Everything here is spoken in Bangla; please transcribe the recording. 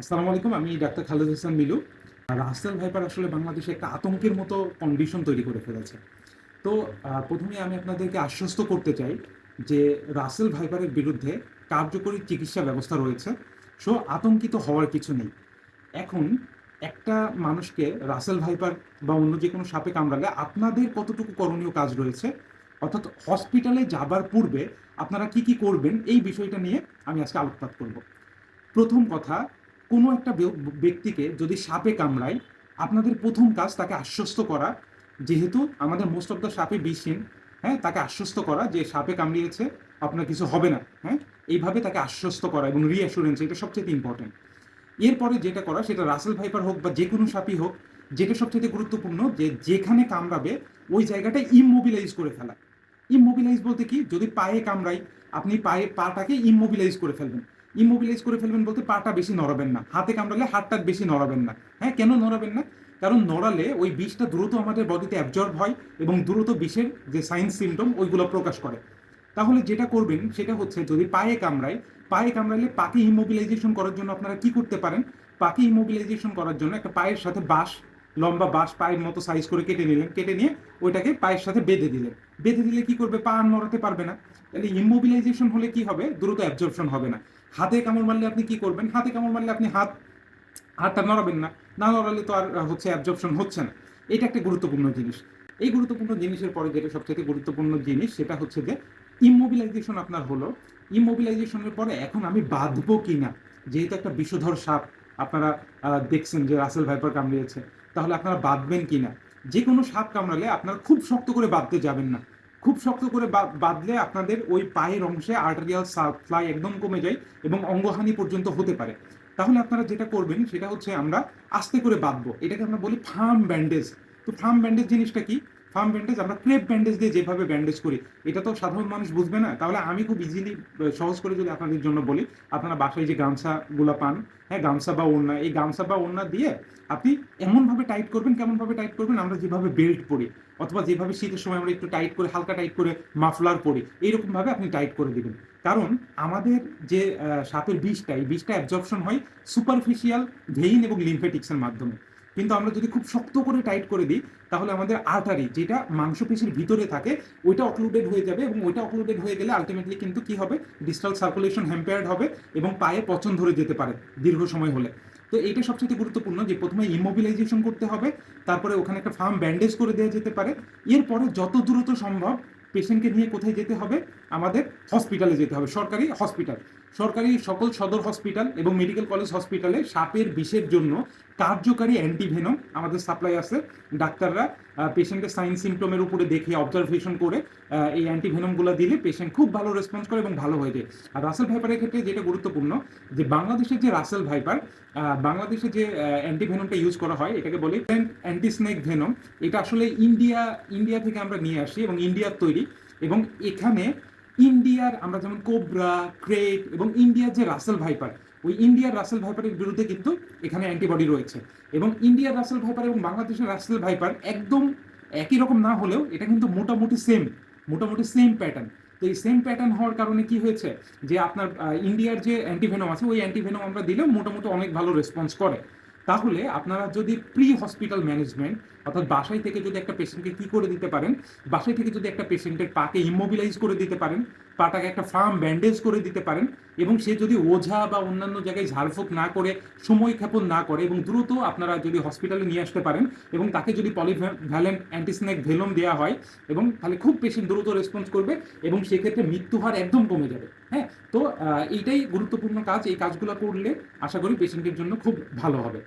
আসসালামু আলাইকুম, আমি ডাক্তার খালেদ হাসান মিলু। আর রাসেল ভাইপার আসলে বাংলাদেশে একটা আতঙ্কের মতো কন্ডিশন তৈরি করে ফেলেছে। তো প্রথমে আমি আপনাদেরকে আশ্বস্ত করতে চাই যে রাসেল ভাইপারের বিরুদ্ধে কার্যকরী চিকিৎসা ব্যবস্থা রয়েছে। সো, আতঙ্কিত হওয়ার কিছু নেই। এখন একটা মানুষকে রাসেল ভাইপার বা অন্য যে কোনো সাপে কামড়ালে আপনাদের কতটুকু করণীয় কাজ রয়েছে? অর্থাৎ হসপিটালে যাবার পূর্বে আপনারা কি কি করবেন? এই বিষয়টা নিয়ে আমি আজকে আলোকপাত করব। প্রথম কথা কোনো একটা ব্যক্তিকে যদি সাপে কামড়ায়, আপনাদের প্রথম কাজ তাকে আশ্বস্ত করা, যেহেতু আমাদের মোস্ট অফ দ্য সাপে বিষহীন হ্যাঁ তাকে আশ্বস্ত করা যে সাপে কামড়িয়েছে, আপনার কিছু হবে না হ্যাঁ এইভাবে তাকে আশ্বস্ত করা এবং রিঅ্যাসুরেন্স এটা সবচেয়ে ইম্পর্টেন্ট এরপরে যেটা করা, সেটা রাসেল ভাইপার হোক বা যে কোনো সাপই হোক, যেটা সবচেয়ে গুরুত্বপূর্ণ যে যেখানে কামড়াবে, ওই জায়গাটা ইমমোবিলাইজ করে ফেলা। ইমমোবিলাইজ বলতে কি, যদি পায়ে কামড়াই আপনি পায়ে, পাটাকে ইমমোবিলাইজ করে ফেলবেন। ইমোবিলাইজ করে ফেলবেন বলতে পাটা বেশি নড়াবেন না। হাতে কামড়ালে হাতটা বেশি নড়াবেন না। হ্যাঁ কেন নড়াবেন না? কারণ নড়ালে ওই বিষটা দ্রুত আমাদের বডিতে অ্যাবজর্ব হয় এবং দ্রুত বিষের যে সাইন্স সিমটম ওইগুলো প্রকাশ করে। তাহলে যেটা করবেন, সেটা হচ্ছে যদি পায়ে কামড়ায়, পায়ে কামড়ালে পাকে ইমোবিলাইজেশন করার জন্য আপনারা কি করতে পারেন? পাকে ইমোবিলাইজেশন করার জন্য একটা পায়ের সাথে বাঁশ, লম্বা বাঁশ পায়ের মতো সাইজ করে কেটে নিলেন, কেটে নিয়ে ওইটাকে পায়ের সাথে বেঁধে দিলেন। বেঁধে দিলে কি করবে? পা নড়াতে পারবে না। তাহলে ইমোবিলাইজেশন হলে কি হবে? দ্রুত অ্যাবজর্পশন হবে না। হাতে কামড় মারলে আপনি কি করবেন? হাতে কামড় মারলে আপনি হাত, হাতটা নড়াবেন না। না নড়ালে তো আর হচ্ছে অ্যাবজর্পশন হচ্ছে না। এটা একটা গুরুত্বপূর্ণ জিনিস। এই গুরুত্বপূর্ণ জিনিসের পরে যেটা সবচেয়ে গুরুত্বপূর্ণ জিনিস, সেটা হচ্ছে যে ইমোবিলাইজেশন আপনার হলো। ইমোবিলাইজেশনের পরে এখন আমি বাঁধবো কি না যেহেতু একটা বিষধর সাপ, আপনারা দেখছেন যে রাসেল ভাইপার কামড়িয়েছে। তাহলে আপনারা বাঁধবেন কি না যে কোনো সাপ কামড়ালে আপনারা খুব শক্ত করে বাঁধতে যাবেন না। খুব শক্ত করে বাঁধলে আপনাদের ওই পায়ের অংশে আর্টারিয়াল সাপ্লাই একদম কমে যায় এবং অঙ্গহানি পর্যন্ত হতে পারে। তাহলে আপনারা যেটা করবেন, সেটা হচ্ছে আমরা আস্তে করে বাঁধবো। এটাকে আমরা বলি ফার্ম ব্যান্ডেজ। তো ফার্ম ব্যান্ডেজ জিনিসটা কি? ফার্ম ব্যান্ডেজ আমরা ক্রেপ ব্যান্ডেজ দিয়ে যেভাবে ব্যান্ডেজ করি, এটা তো সাধারণ মানুষ বুঝবে না। তাহলে আমি খুব ইজিলি সহজ করে যদি আপনাদের জন্য বলি, আপনারা বাসায় যে গামছাগুলো পান হ্যাঁ গামছা বা ওড়না, এই গামছা বা ওড়না দিয়ে আপনি এমনভাবে টাইট করবেন, কেমনভাবে টাইট করবেন, আমরা যেভাবে বেল্ট পরি, অথবা যেভাবে শীতের সময় আমরা একটু টাইট করে, হালকা টাইট করে মাফলার পরি এইরকম ভাবে আপনি টাইট করে দিবেন। কারণ আমাদের যে সাপের বিষটা, এই বিষটা অ্যাবজর্পশন হয় সুপারফিশিয়াল ভেইন এবং লিমফেটিক্সের মাধ্যমে। কিন্তু আমরা যদি খুব শক্ত করে টাইট করে দিই, তাহলে আমাদের আর্টারি যেটা মাংসপেশির ভিতরে থাকে, ওইটা অক্লুডেড হয়ে যাবে এবং ওইটা অক্লুডেড হয়ে গেলে আলটিমেটলি কিন্তু কি হবে? ডিস্টাল সার্কুলেশন হ্যাম্পেয়ার্ড হবে এবং পায়ে পচন ধরে যেতে পারে দীর্ঘ সময় হলে। তো এইটা সবচেয়ে গুরুত্বপূর্ণ যে প্রথমে ইমোবিলাইজেশন করতে হবে, তারপরে ওখানে একটা ফার্ম ব্যান্ডেজ করে দেওয়া যেতে পারে। এরপরে যত দ্রুত সম্ভব পেশেন্টকে নিয়ে কোথায় যেতে হবে? আমাদের হসপিটালে যেতে হবে, সরকারি হসপিটাল সরকারি সকল সদর হসপিটাল এবং মেডিকেল কলেজ হসপিটালে সাপের বিষের জন্য কার্যকারী অ্যান্টিভেনম আমাদের সাপ্লাই আছে। ডাক্তাররা পেশেন্টের সাইন সিমটমের উপরে দেখে অবজারভেশন করে এই অ্যান্টিভেনমগুলো দিলে পেশেন্ট খুব ভালো রেসপন্স করে এবং ভালো হয়ে যায়। আর রাসেল ভাইপারের ক্ষেত্রে যেটা গুরুত্বপূর্ণ, যে বাংলাদেশের যে রাসেল ভাইপার বাংলাদেশে যে অ্যান্টিভেনমটা ইউজ করা হয়, এটাকে বলে অ্যান্টি স্নেক ভেনম এটা আসলে ইন্ডিয়া ইন্ডিয়া থেকে আমরা নিয়ে আসি এবং ইন্ডিয়ার তৈরি। এবং এখানে ইন্ডিয়ার, আমরা যেমন কোবরা ক্রেট এবং ইন্ডিয়ার যে রাসেল ভাইপার, ওই ইন্ডিয়ার রাসেল ভাইপারের বিরুদ্ধে কিন্তু এখানে অ্যান্টিবডি রয়েছে। এবং ইন্ডিয়ার রাসেল ভাইপার এবং বাংলাদেশের রাসেল ভাইপার একদম একই রকম না হলেও এটা কিন্তু মোটামুটি সেম মোটামুটি সেম প্যাটার্ন তো এই সেম প্যাটার্ন হওয়ার কারণে কি হয়েছে? যে আপনার ইন্ডিয়ার যে অ্যান্টিভেনম আছে, ওই অ্যান্টিভেনম আমরা দিলেও মোটামুটি অনেক ভালো রেসপন্স করে। তাহলে আপনারা যদি প্রি হসপিটাল ম্যানেজমেন্ট অর্থাৎ বাসায় থেকে যদি একটা পেশেন্টকে কি করে দিতে পারেন, বাসায় থেকে যদি একটা পেশেন্টের পাকে ইমোবিলাইজ করে দিতে পারেন, পাটাকে একটা ফার্ম ব্যান্ডেজ করে দিতে পারেন এবং সে যদি ওঝা বা অন্যান্য জায়গায় ঝাড়ফুঁক না করে, সময় ক্ষেপণ না করে এবং দ্রুত আপনারা যদি হসপিটালে নিয়ে আসতে পারেন এবং তাকে যদি পলিভ্যালেন্ট অ্যান্টিস্নেক ভেলম দেওয়া হয় এবং তাহলে খুব বেশি দ্রুত রেসপন্স করবে এবং সেক্ষেত্রে মৃত্যু হার একদম কমে যাবে। হ্যাঁ তো এইটাই গুরুত্বপূর্ণ কাজ। এই কাজগুলো করলে আশা করি পেশেন্টের জন্য খুব ভালো হবে।